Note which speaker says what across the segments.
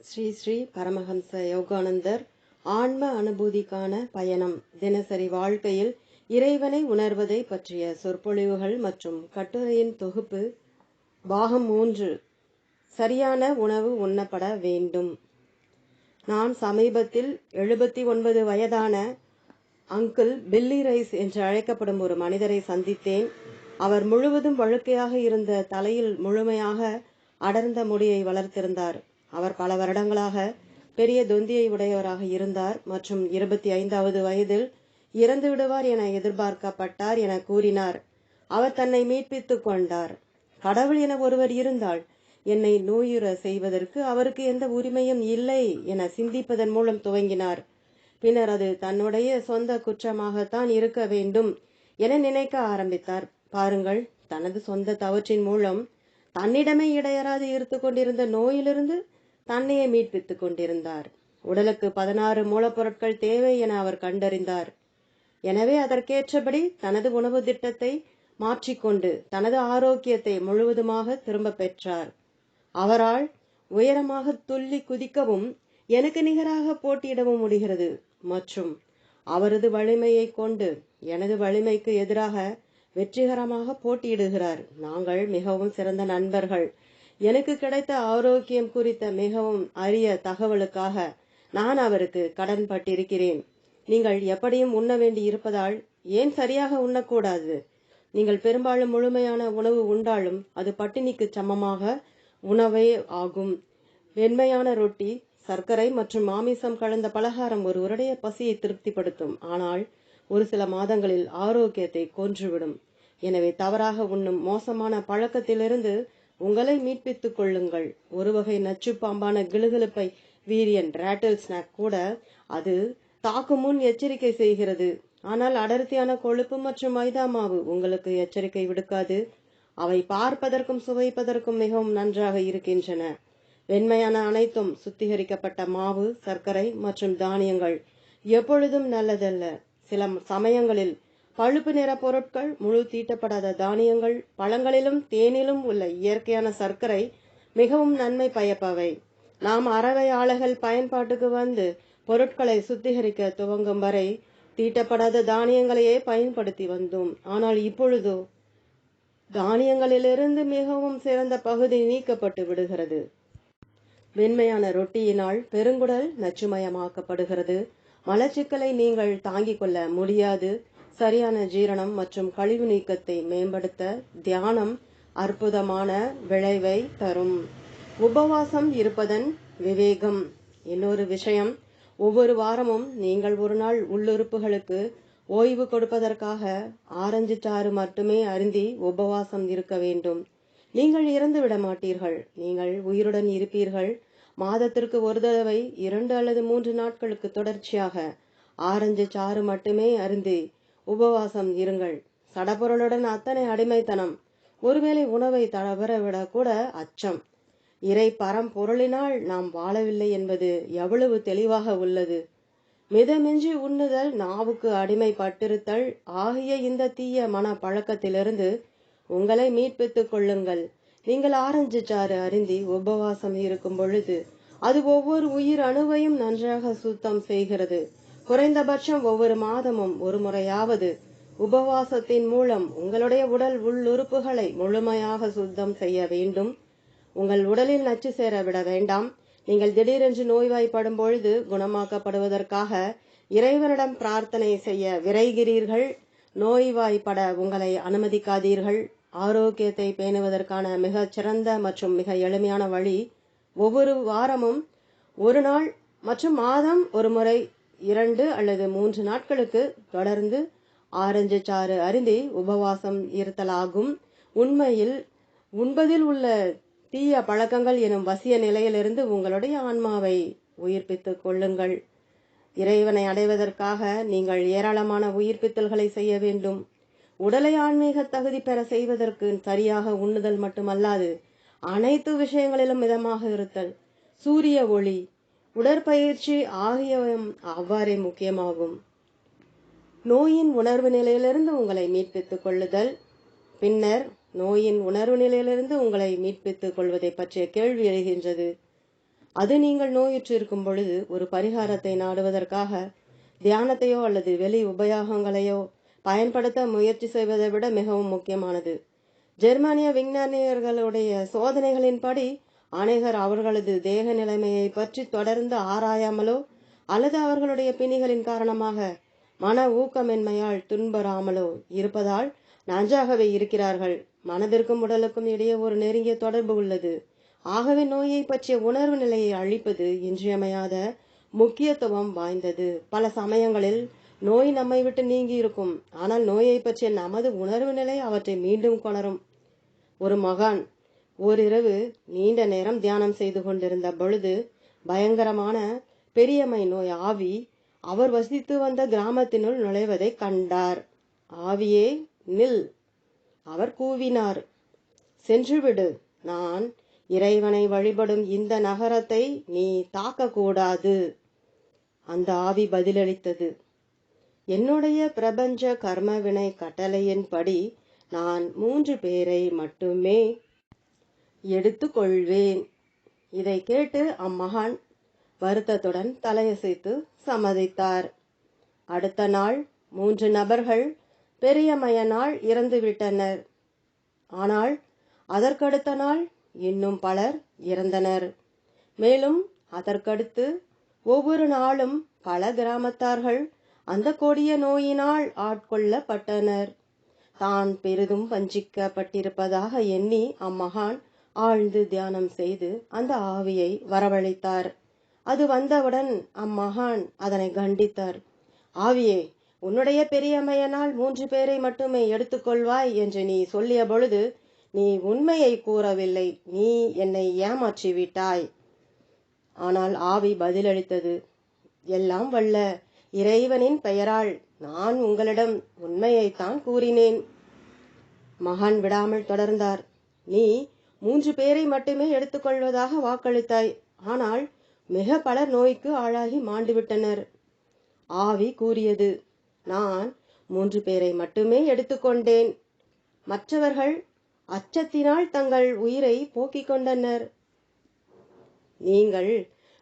Speaker 1: ஸ்ரீ ஸ்ரீ பரமஹம்ச யோகானந்தர் ஆன்ம அனுபூதிக்கான பயணம். தினசரி வாழ்க்கையில் இறைவனை உணர்வதை பற்றிய சொற்பொழிவுகள் மற்றும் கட்டுரையின் தொகுப்பு பாகம் மூன்று. சரியான உணவு உண்ணப்பட வேண்டும். நான் சமீபத்தில் எழுபத்தி ஒன்பது வயதான அங்கிள் பில்லி ரைஸ் என்று அழைக்கப்படும் ஒரு மனிதரை சந்தித்தேன். அவர் முழுவதும் வழுக்கையாக இருந்த தலையில் முழுமையாக அடர்ந்த முடியை வளர்த்திருந்தார். அவர் பல வருடங்களாக பெரிய தொந்தியை உடையவராக இருந்தார் மற்றும் இருபத்தி ஐந்தாவது வயதில் இறந்து விடுவார் என எதிர்பார்க்கப்பட்டார் என கூறினார். அவர் தன்னை மீட்பித்துக் கொண்டார். கடவுள் என ஒருவர் இருந்தால் என்னை நோயுற செய்வதற்கு அவருக்கு எந்த உரிமையும் இல்லை என சிந்திப்பதன் மூலம் துவங்கினார். பின்னர் அது தன்னுடைய சொந்த குற்றமாகத்தான் இருக்க வேண்டும் என நினைக்க ஆரம்பித்தார். பாருங்கள் தனது சொந்த தவற்றின் மூலம் தன்னிடமே இடையராது இருந்து கொண்டிருந்த நோயிலிருந்து தன்னையே மீட்பித்துக் கொண்டிருந்தார். உடலுக்கு பதினாறு மூலப்பொருட்கள் தேவை என அவர் கண்டறிந்தார். எனவே அதற்கேற்றபடி தனது உணவு திட்டத்தை மாற்றிக்கொண்டு தனது ஆரோக்கியத்தை முழுவதுமாக திரும்ப பெற்றார். அவரால் உயரமாக துள்ளி குதிக்கவும் எனக்கு நிகராக போட்டியிடவும் முடிகிறது. மற்றும் அவரது வலிமையை கொண்டு எனது வலிமைக்கு எதிராக வெற்றிகரமாக போட்டியிடுகிறார். நாங்கள் மிகவும் சிறந்த நண்பர்கள். எனக்கு கிடைத்த ஆரோக்கியம் குறித்த மிகவும் அரிய தகவலுக்காக நான் அவருக்கு கடன் பட்டிருக்கிறேன் நீங்கள் எப்படியும் உண்ண வேண்டி இருப்பதால் ஏன் சரியாக உண்ணக்கூடாது? நீங்கள் பெரும்பாலும் முழுமையான உணவு உண்டாலும் அது பட்டினிக்கு சமமாக உணவே ஆகும். வெண்மையான ரொட்டி சர்க்கரை மற்றும் மாமிசம் கலந்த பலகாரம் ஒருவருடைய பசியை திருப்திப்படுத்தும். ஆனால் ஒரு சில மாதங்களில் ஆரோக்கியத்தை கொன்றுவிடும். எனவே தவறாக உண்ணும் மோசமான பழக்கத்திலிருந்து உங்களை மீட்பித்துக் கொள்ளுங்கள். ஒரு வகை நச்சு பாம்பான கிளுகிழுப்பை வீரியன் ரேட்டில் ஸ்நாக் கூட அது தாக்கும் முன் எச்சரிக்கை செய்கிறது. ஆனால் அடர்த்தியான கொழுப்பு மற்றும் மைதா மாவு உங்களுக்கு எச்சரிக்கை விடுக்காது. அவை பார்ப்பதற்கும் சுவைப்பதற்கும் மிகவும் நன்றாக இருக்கின்றன. வெண்மையான அனைத்தும் சுத்திகரிக்கப்பட்ட மாவு சர்க்கரை மற்றும் தானியங்கள் எப்பொழுதும் நல்லதல்ல. சில சமயங்களில் பழுப்பு நிற பொருட்கள் முழு தீட்டப்படாத தானியங்கள் பழங்களிலும் தேனிலும் உள்ள இயற்கையான சர்க்கரை மிகவும் நன்மை பயப்பவை. நாம் அறவை ஆலைகள் பயன்பாட்டுக்கு வந்து பொருட்களை சுத்திகரிக்க துவங்கும் வரை தீட்டப்படாத தானியங்களையே பயன்படுத்தி வந்தோம். ஆனால் இப்பொழுதோ தானியங்களிலிருந்து மிகவும் சிறந்த பகுதி நீக்கப்பட்டு விடுகிறது. வெண்மையான ரொட்டியினால் பெருங்குடல் நச்சுமயமாக்கப்படுகிறது. மலச்சிக்கலை நீங்கள் தாங்கிக் கொள்ள முடியாது. சரியான ஜீரணம் மற்றும் கழிவு நீக்கத்தை மேம்படுத்த தியானம் அற்புதமான விளைவை தரும். உபவாசம் இருப்பதன் விவேகம். இன்னொரு விஷயம் ஒவ்வொரு வாரமும் நீங்கள் ஒரு நாள் உள்ளுறுப்புகளுக்கு ஓய்வு கொடுப்பதற்காக ஆரஞ்சு சாறு மட்டுமே அருந்தி உபவாசம் இருக்க வேண்டும். நீங்கள் இறந்து விட மாட்டீர்கள். நீங்கள் உயிருடன் இருப்பீர்கள். மாதத்திற்கு ஒரு தடவை இரண்டு அல்லது மூன்று நாட்களுக்கு தொடர்ச்சியாக ஆரஞ்சு சாறு மட்டுமே அருந்தி உபவாசம் இருங்கள். சடபொருளுடன் அத்தனை அடிமைத்தனம். ஒருவேளை உணவை தவறவிட கூட அச்சம். இறை பரம்பொருளினால் நாம் வாழவில்லை என்பது எவ்வளவு தெளிவாக உள்ளது. மிதமின்றி உண்ணுதல் நாவுக்கு அடிமைப்பட்டிருத்தல் ஆகிய இந்த தீய மன பழக்கத்திலிருந்து உங்களை மீட்பித்துக் கொள்ளுங்கள். நீங்கள் ஆரஞ்சு சாறு அருந்தி உபவாசம் இருக்கும் பொழுது அது ஒவ்வொரு உயிர் அணுவையும் நன்றாக சுத்தம் செய்கிறது. குறைந்தபட்சம் ஒவ்வொரு மாதமும் ஒரு முறையாவது உபவாசத்தின் மூலம் உங்களுடைய உடல் உள்ளுறுப்புகளை முழுமையாக சுத்தம் செய்ய வேண்டும். உங்கள் உடலில் நச்சு சேர விட வேண்டாம். நீங்கள் திடீரென்று நோய்வாய்ப்படும் பொழுது குணமாக்கப்படுவதற்காக இறைவனிடம் பிரார்த்தனை செய்ய விரைகிறீர்கள். நோய்வாய்ப்பட உங்களை அனுமதிக்காதீர்கள். ஆரோக்கியத்தை பேணுவதற்கான மிகச் சிறந்த மற்றும் மிக எளிமையான வழி ஒவ்வொரு வாரமும் ஒரு நாள் மற்றும் மாதம் ஒரு முறை இரண்டு அல்லது மூன்று நாட்களுக்கு தொடர்ந்து ஆரஞ்சு சாறு அருந்தி உபவாசம் இருத்தலாகும். உண்மையில் உண்பதில் உள்ள தீய பழக்கங்கள் எனும் வசிய நிலையிலிருந்து உங்களுடைய ஆன்மாவை உயிர்ப்பித்துக் கொள்ளுங்கள். இறைவனை அடைவதற்காக நீங்கள் ஏராளமான உயிர்ப்பித்தல்களை செய்ய வேண்டும். உடலை ஆன்மீக தகுதி பெற செய்வதற்கு சரியாக உண்ணுதல் மட்டுமல்லாது அனைத்து விஷயங்களிலும் மிதமாக இருத்தல். சூரிய ஒளி உடற்பயிற்சி ஆகியவை அவ்வாறே முக்கியமாகும். நோயின் உணர்வு நிலையிலிருந்து உங்களை மீட்பித்துக் கொள்ளுதல். பின்னர் நோயின் உணர்வு நிலையிலிருந்து உங்களை மீட்பித்துக் கொள்வதை பற்றிய கேள்வி எழுகின்றது. அது நீங்கள் நோயுற்றிருக்கும் பொழுது ஒரு பரிகாரத்தை நாடுவதற்காக தியானத்தையோ அல்லது வெளி உபயோகங்களையோ பயன்படுத்த முயற்சி செய்வதை விட மிகவும் முக்கியமானது. ஜெர்மானிய விஞ்ஞானியர்களுடைய சோதனைகளின்படி அநேகர் அவர்களது தேக நிலைமையை பற்றி தொடர்ந்து ஆராயாமலோ அல்லது அவர்களுடைய பிணிகளின் காரணமாக மன ஊக்கமின்மையால் துன்பராமலோ இருப்பதால் நன்றாகவே இருக்கிறார்கள். மனதிற்கும் உடலுக்கும் இடையே ஒரு நெருங்கிய தொடர்பு உள்ளது. ஆகவே நோயை பற்றிய உணர்வு நிலையை அழிப்பது இன்றியமையாத முக்கியத்துவம் வாய்ந்தது. பல சமயங்களில் நோய் நம்மை விட்டு நீங்கி இருக்கும் ஆனால் நோயை பற்றிய நமது உணர்வு நிலை அவற்றை மீண்டும் கொணரும். ஒரு மகான் ஓரிரவு நீண்ட நேரம் தியானம் செய்து கொண்டிருந்த பொழுது பயங்கரமான பெரியம்மை நோய் ஆவி அவர் வசித்து வந்த கிராமத்தினுள் நுழைவதை கண்டார். ஆவியே நில். அவர் கூவினார். சென்றுவிடு நான் இறைவனை வழிபடும் இந்த நகரத்தை நீ தாக்கக்கூடாது அந்த ஆவி பதிலளித்தது. என்னுடைய பிரபஞ்ச கர்மவினை கட்டளையின்படி நான் மூன்று பேரை மட்டுமே எடுத்துக்கொள்வேன். இதை கேட்டு அம்மகான் வருத்தத்துடன் தலையசைத்து சம்மதித்தார். அடுத்த நாள் மூன்று நபர்கள் பெரியமையனால் இறந்துவிட்டனர். ஆனால் அதற்கடுத்த நாள் இன்னும் பலர் இறந்தனர். மேலும் அதற்கடுத்து ஒவ்வொரு நாளும் பல கிராமத்தார்கள் அந்த கொடிய நோயினால் ஆட்கொள்ளப்பட்டனர். தான் பெரிதும் வஞ்சிக்கப்பட்டிருப்பதாக எண்ணி அம்மகான் ஆழ்ந்து தியானம் செய்து அந்த ஆவியை வரவழைத்தார். அது வந்தவுடன் அம்மகான் அதனை கண்டித்தார். ஆவியே உன்னுடைய பெரியமையனால் மூன்று பேரை மட்டுமே எடுத்துக்கொள்வாய் என்று நீ சொல்லிய பொழுது நீ உண்மையை கூறவில்லை நீ என்னை ஏமாற்றி விட்டாய் ஆனால் ஆவி பதிலளித்தது எல்லாம் வல்ல இறைவனின் பெயரால் நான் உங்களிடம் உண்மையைத்தான் கூறினேன். மகான் விடாமல் தொடர்ந்தார். நீ மூன்று பேரை மட்டுமே எடுத்துக்கொள்வதாக வாக்களித்தாய். ஆனால் மிக பலர் நோய்க்கு ஆளாகி மாண்டுவிட்டனர். ஆவி கூறியது நான் மூன்று பேரை மட்டுமே எடுத்துக்கொண்டேன். மற்றவர்கள் அச்சத்தினால் தங்கள் உயிரை போக்கிக் கொண்டனர். நீங்கள்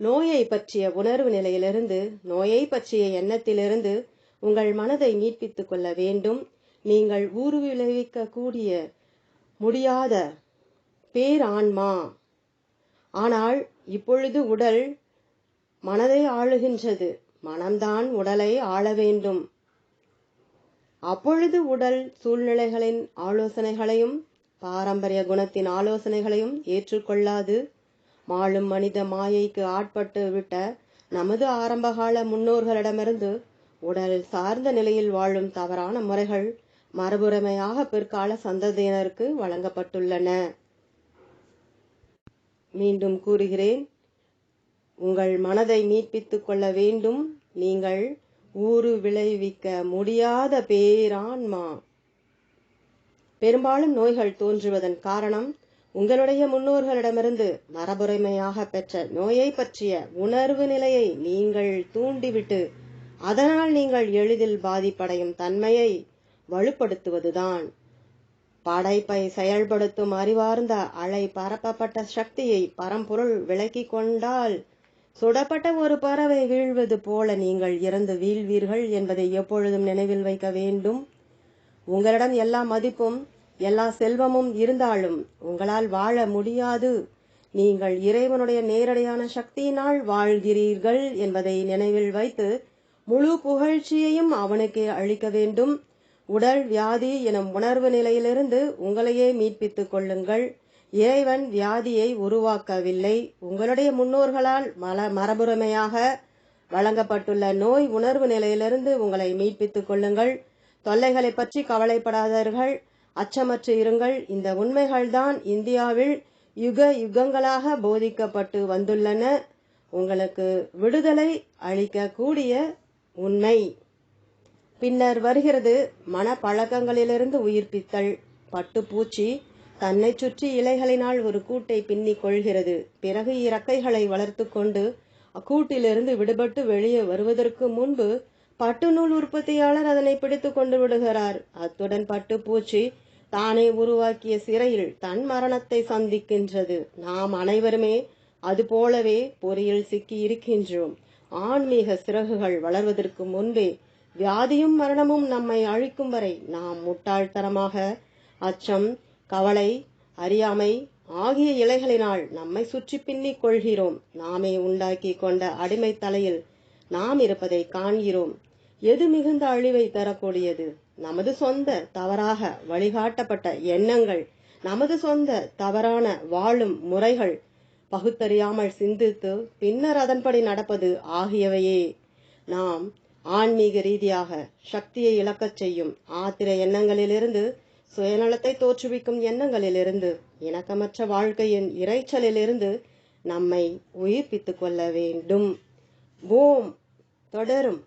Speaker 1: நோயை பற்றிய உணர்வு நிலையிலிருந்து நோயை பற்றிய எண்ணத்திலிருந்து உங்கள் மனதை மீட்பித்துக் கொள்ள வேண்டும். நீங்கள் ஊறு விளைவிக்க கூடிய முடியாத பேரான்மா. ஆனால் இப்பொழுது உடல் மனதை ஆளுகின்றது. மனம்தான் உடலை ஆள வேண்டும். அப்பொழுது உடல் சூழ்நிலைகளின் ஆலோசனைகளையும் பாரம்பரிய குணத்தின் ஆலோசனைகளையும் ஏற்றுக்கொள்ளாது மாளும் மனித மாயைக்கு ஆட்பட்டு விட்ட நமது ஆரம்பகால முன்னோர்களிடமிருந்து உடல் சார்ந்த நிலையில் வாழும் தவறான முறைகள் மரபுரிமையாக பிற்கால சந்ததியினருக்கு வழங்கப்பட்டுள்ளன. மீண்டும் கூறுகிறேன் உங்கள் மனதை மீட்பித்துக் கொள்ள வேண்டும். நீங்கள் ஊறு விளைவிக்க முடியாத பேரான்மா. பெரும்பாலும் நோய்கள் தோன்றுவதன் காரணம் உங்களுடைய முன்னோர்களிடமிருந்து மரபுரிமையாக பெற்ற நோயை பற்றிய உணர்வு நிலையை நீங்கள் தூண்டிவிட்டு அதனால் நீங்கள் எளிதில் பாதிப்படையும் தன்மையை வலுப்படுத்துவதுதான். படைப்பை செயல்படுத்தும் அறிவார்ந்த அலை பரப்பப்பட்ட சக்தியை பரம்பொருள் விலக்கிக் கொண்டால் சுடப்பட்ட ஒரு பறவை வீழ்வது போல நீங்கள் இறந்து வீழ்வீர்கள் என்பதை எப்பொழுதும் நினைவில் வைக்க வேண்டும். உங்களிடம் எல்லா மதிப்பும் எல்லா செல்வமும் இருந்தாலும் உங்களால் வாழ முடியாது. நீங்கள் இறைவனுடைய நேரடியான சக்தியினால் வாழ்கிறீர்கள் என்பதை நினைவில் வைத்து முழு புகழ்ச்சியையும் அவனுக்கே அளிக்க வேண்டும். உடல் வியாதி எனும் உணர்வு நிலையிலிருந்து உங்களையே மீட்பித்துக் கொள்ளுங்கள். இறைவன் வியாதியை உருவாக்கவில்லை. உங்களுடைய முன்னோர்களால் மல மரபுரிமையாக வழங்கப்பட்டுள்ள நோய் உணர்வு நிலையிலிருந்து உங்களை மீட்பித்துக் கொள்ளுங்கள். தொல்லைகளை பற்றி கவலைப்படாதீர்கள். அச்சமற்று இருங்கள். இந்த உண்மைகள்தான் இந்தியாவில் யுக யுகங்களாக போதிக்கப்பட்டு வந்துள்ளன. உங்களுக்கு விடுதலை அளிக்கக்கூடிய உண்மை. பின்னர் வருகிறது மனப்பழக்கங்களிலிருந்து உயிர்ப்பித்தல் பட்டுப்பூச்சி. தன்னை சுற்றி இலைகளினால் ஒரு கூட்டை பின்னிக் கொள்கிறது. பிறகு இறக்கைகளை வளர்த்து கொண்டு அக்கூட்டிலிருந்து விடுபட்டு வெளியே வருவதற்கு முன்பு பட்டு நூல் உற்பத்தியாளர் அதனை பிடித்து கொண்டு விடுகிறார். அத்துடன் பட்டுப்பூச்சி தானே உருவாக்கிய சிறையில் தன் மரணத்தை சந்திக்கின்றது. நாம் அனைவருமே அதுபோலவே பொறியில் சிக்கி இருக்கின்றோம். ஆன்மீக சிறகுகள் வளர்வதற்கு முன்பே வியாதியும் மரணமும் நம்மை அழிக்கும் வரை நாம் முட்டாள்தனமாக அச்சம் கவலை அறியாமை ஆகிய இலைகளினால் நம்மை சுற்றி பின்னிக் கொள்கிறோம். நாமே உண்டாக்கி கொண்ட அடிமை தலையில் நாம் இருப்பதை காண்கிறோம். எது மிகுந்த அழிவை தரக்கூடியது? நமது சொந்த தவறாக வழிகாட்டப்பட்ட எண்ணங்கள் நமது சொந்த தவறான வாழும் முறைகள் பகுத்தறியாமல் சிந்தித்து பின்னர் அதன்படி நடப்பது ஆகியவையே. நாம் ஆன்மீக ரீதியாக சக்தியை இழக்கச் செய்யும் ஆத்திர எண்ணங்களிலிருந்து சுயநலத்தை தோற்றுவிக்கும் எண்ணங்களிலிருந்து இணக்கமற்ற வாழ்க்கையின் இறைச்சலிலிருந்து நம்மை உயிர்ப்பித்து கொள்ள வேண்டும். பூம் தொடரும்.